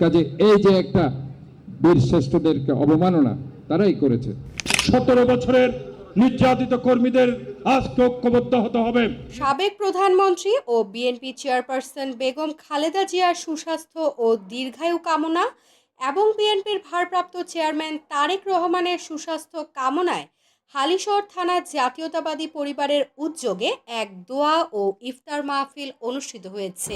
কাজে এই যে একটা বীর শ্রেষ্ঠদেরকে অবমাননা তারাই করেছে। সতেরো বছরের নির্যাতিত কর্মীদের আজকে ঐক্যবদ্ধ হতে হবে। সাবেক প্রধানমন্ত্রী ও বিএনপি চেয়ারপারসন বেগম খালেদা জিয়ার সুস্বাস্থ্য ও দীর্ঘায়ু কামনা এবং বিএনপির ভারপ্রাপ্ত চেয়ারম্যান তারেক রহমানের সুস্বাস্থ্য কামনায় হালিশহর থানা জাতীয়তাবাদী পরিবারের উদ্যোগে এক দোয়া ও ইফতার মাহফিল অনুষ্ঠিত হয়েছে।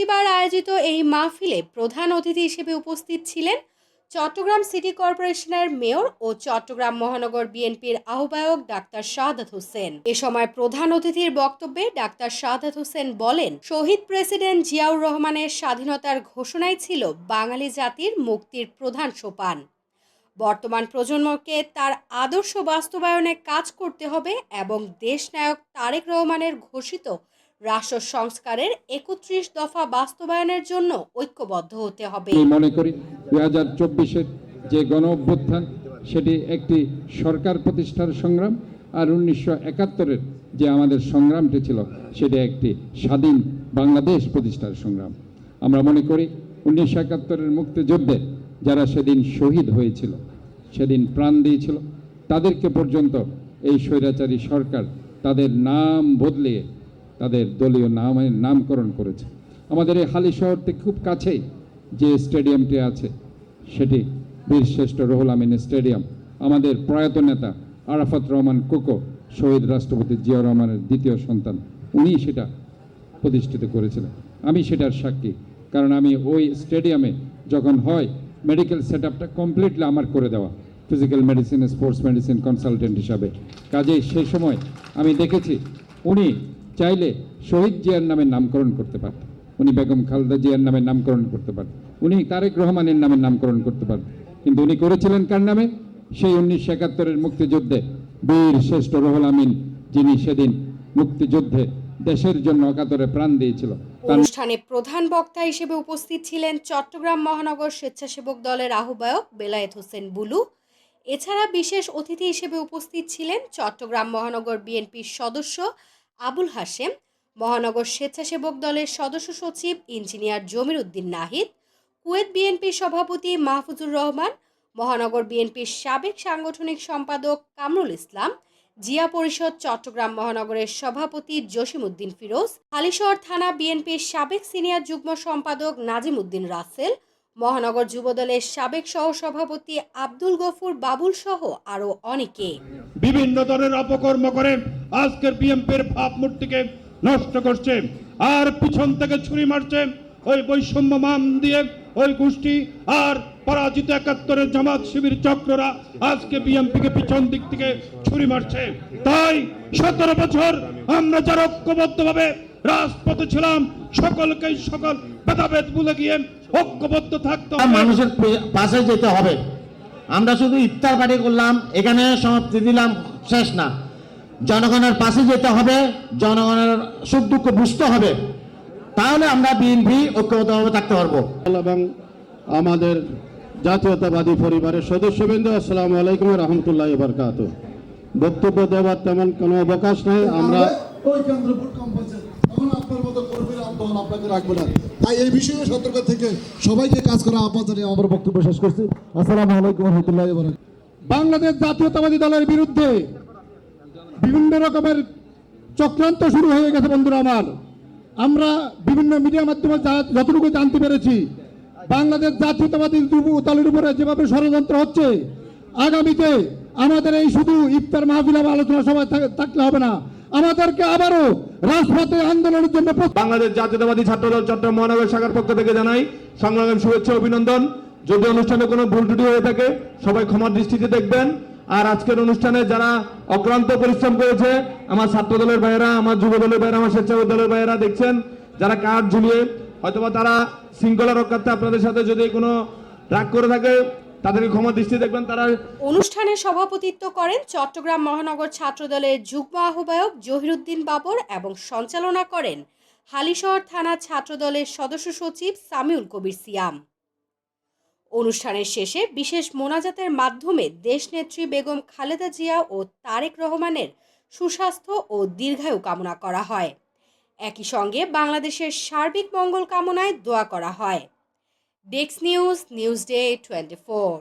বৃহস্পতিবার আয়োজিত এই মাহফিলে প্রধান অতিথি হিসেবে উপস্থিত ছিলেন চট্টগ্রাম সিটি কর্পোরেশনের মেয়র ও চট্টগ্রাম মহানগর বিএনপির আহ্বায়ক ডাক্তার শাহাদাত হোসেন। এ সময় প্রধান অতিথির বক্তব্যে ডাক্তার শাহাদাত হোসেন বলেন, শহীদ প্রেসিডেন্ট জিয়াউর রহমানের স্বাধীনতার ঘোষণাই ছিল বাঙালি জাতির মুক্তির প্রধান সোপান। বর্তমান প্রজন্মকে তার আদর্শ বাস্তবায়নে কাজ করতে হবে এবং দেশনায়ক তারেক রহমানের ঘোষিত রাষ্ট্র সংস্কারের একত্রিশ দফা বাস্তবায়নের জন্য ঐক্যবদ্ধ হতে হবে। মনে করি দুই হাজার চব্বিশের যে গণ অভ্যুত্থান, সেটি একটি সরকার প্রতিষ্ঠার সংগ্রাম, আর উনিশশো একাত্তরের যে আমাদের সংগ্রামটি ছিল, সেটি একটি স্বাধীন বাংলাদেশ প্রতিষ্ঠার সংগ্রাম। আমরা মনে করি উনিশশো একাত্তরের মুক্তিযুদ্ধে যারা সেদিন শহীদ হয়েছিল, সেদিন প্রাণ দিয়েছিল, তাদেরকে পর্যন্ত এই স্বৈরাচারী সরকার তাদের নাম বদলিয়ে তাদের দলীয় নামের নামকরণ করেছে। আমাদের এই হালি শহর থেকে খুব কাছেই যে স্টেডিয়ামটি আছে, সেটি বীরশ্রেষ্ঠ রহুল আমিন স্টেডিয়াম। আমাদের প্রয়াত নেতা আরাফাত রহমান কোকো, শহীদ রাষ্ট্রপতি জিয়া রহমানের দ্বিতীয় সন্তান উনি সেটা প্রতিষ্ঠিত করেছিলেন। আমি সেটার সাক্ষী, কারণ আমি ওই স্টেডিয়ামে যখন হয় মেডিকেল সেট আপটা কমপ্লিটলি আমার করে দেওয়া physical medicine sports medicine consultant হিসাবে। কাজেই সেই সময় আমি দেখেছি, উনি চাইলে শহীদ জিয়ার নামে নামকরণ করতে পারতেন উনি বেগম খালেদা জিয়ার নামে নামকরণ করতে পারতেন উনি তারেক রহমানের নামে নামকরণ করতে পারতেন কিন্তু উনি করেছিলেন কার নামে? সেই উনিশশো একাত্তরের মুক্তিযুদ্ধে বীর শ্রেষ্ঠ রহুল আমিন, যিনি সেদিন মুক্তিযুদ্ধে দেশের জন্য অকাতরে প্রাণ দিয়েছিল। অনুষ্ঠানে প্রধান বক্তা হিসেবে উপস্থিত ছিলেন চট্টগ্রাম মহানগর স্বেচ্ছাসেবক দলের আহ্বায়ক বেলায়েত হোসেন বুলু। এছাড়া বিশেষ অতিথি হিসেবে উপস্থিত ছিলেন চট্টগ্রাম মহানগর বিএনপির সদস্য আবুল হাশেম, মহানগর স্বেচ্ছাসেবক দলের সদস্য সচিব ইঞ্জিনিয়ার জমির উদ্দিন নাহিদ, কুয়েত বিএনপির সভাপতি মাহফুজুর রহমান, মহানগর বিএনপির সাবেক সাংগঠনিক সম্পাদক কামরুল ইসলাম, জিয়া পরিষদ চট্টগ্রাম মহানগরের সভাপতি জসিমউদ্দিন ফিরোজ, হালিশহর থানা বিএনপির সাবেক সিনিয়র যুগ্ম সম্পাদক নাজিম উদ্দিন রাসেল মহানগর যুবদলের সাবেক সহসভাপতি আব্দুল গফুর বাবুল সহ আরও অনেকে। বিভিন্ন ধরনের অপকর্ম করে আজকের বিএনপির ভাবমূর্তিকে নষ্ট করছে, আর পিছন থেকে ছুরি মারছে ওই বৈষম্য মান দিয়ে ওই গোষ্ঠী, আর পরাজিত একাত্তরের জামাত শিবির চক্ররা আজকে বিএনপিকে পিছন দিক থেকে ছুরি মারছে। তাই সতেরো বছর আমরা যারা ঐক্যবদ্ধভাবে রাজপথে ছিলাম সকলকে সকল ভেদাভেদ ভুলে গিয়ে ঐক্যবদ্ধ থাকতে মানুষের পাশে যেতে হবে। আমরা শুধু ইফতার পার্টি করলাম এখানে সমাপ্তি দিলাম শেষ না। জনগণের পাশে যেতে হবে জনগণের সুখ দুঃখ বুঝতে হবে। তাহলে আমরা বিএনপি ঐক্যবদ্ধভাবে থাকতে পারব। এবং আমাদের জাতীয়তাবাদী পরিবারের সদস্য সদস্যবৃন্দ আসসালামু আলাইকুম রহমতুল্লাহ বরকাত বক্তব্য দেওয়ার তেমন কোনো অবকাশ নেই আমরা কর্মীরা আপনাকে রাখবে না। তাই এই বিষয়ে সতর্ক থেকে সবাইকে কাজ করা আহ্বান জানিয়ে আমার বক্তব্য শেষ করছি। আসসালামু আলাইকুম রহমতুল্লাহ বাংলাদেশ জাতীয়তাবাদী দলের বিরুদ্ধে বিভিন্ন রকমের চক্রান্ত শুরু হয়ে গেছে, বন্ধুরা আমার। আমরা বিভিন্ন মিডিয়া মাধ্যমে যতটুকু জানতে পেরেছি, বাংলাদেশ জাতীয়তাবাদী দলের উপরে যেভাবে ষড়যন্ত্র হচ্ছে, আগামীতে আমাদের এই শুধু ইফতার মাহফিল আলোচনা সভায় থাক- থাকলে হবে না। আমাদেরকে আবারও রাজপথে আন্দোলনের জন্য বাংলাদেশ জাতীয়তাবাদী ছাত্রদল চট্টগ্রাম মহানগর শাখার পক্ষ থেকে জানাই, সংগ্রামের শুভেচ্ছা অভিনন্দন। যদি অনুষ্ঠানে কোনো ভুল ত্রুটি হয়ে থাকে, সবাই ক্ষমার দৃষ্টিতে দেখবেন। আর আজকের অনুষ্ঠানে যারা অক্লান্ত পরিশ্রম করেছে, আমার ছাত্র দলের ভাইয়েরা, আমার যুব দলের ভাইয়েরা, আমার স্বেচ্ছাসেবক দলের ভাইয়েরা দেখছেন, যারা কাঠ ঝুলিয়ে হয়তোবা তারা শৃঙ্খলা রক্ষার্থে আপনাদের সাথে যদি কোনো রাগ করে থাকে তাদেরকে ক্ষমা দৃষ্টি দেখবেন, তারা অনুষ্ঠানে সভাপতিত্ব করেন চট্টগ্রাম মহানগর ছাত্রদলের যুগ্ম আহ্বায়ক জহিরুদ্দিন বাবর এবং সঞ্চালনা করেন হালিশহর থানা ছাত্রদলের সদস্য সচিব সামিউল কবির সিয়াম। অনুষ্ঠানের শেষে বিশেষ মোনাজাতের মাধ্যমে দেশনেত্রী বেগম খালেদা জিয়া ও তারেক রহমানের সুস্বাস্থ্য ও দীর্ঘায়ু কামনা করা হয়। একই সঙ্গে বাংলাদেশের সার্বিক মঙ্গল কামনায় দোয়া করা হয়। ডেক্স news news day twenty four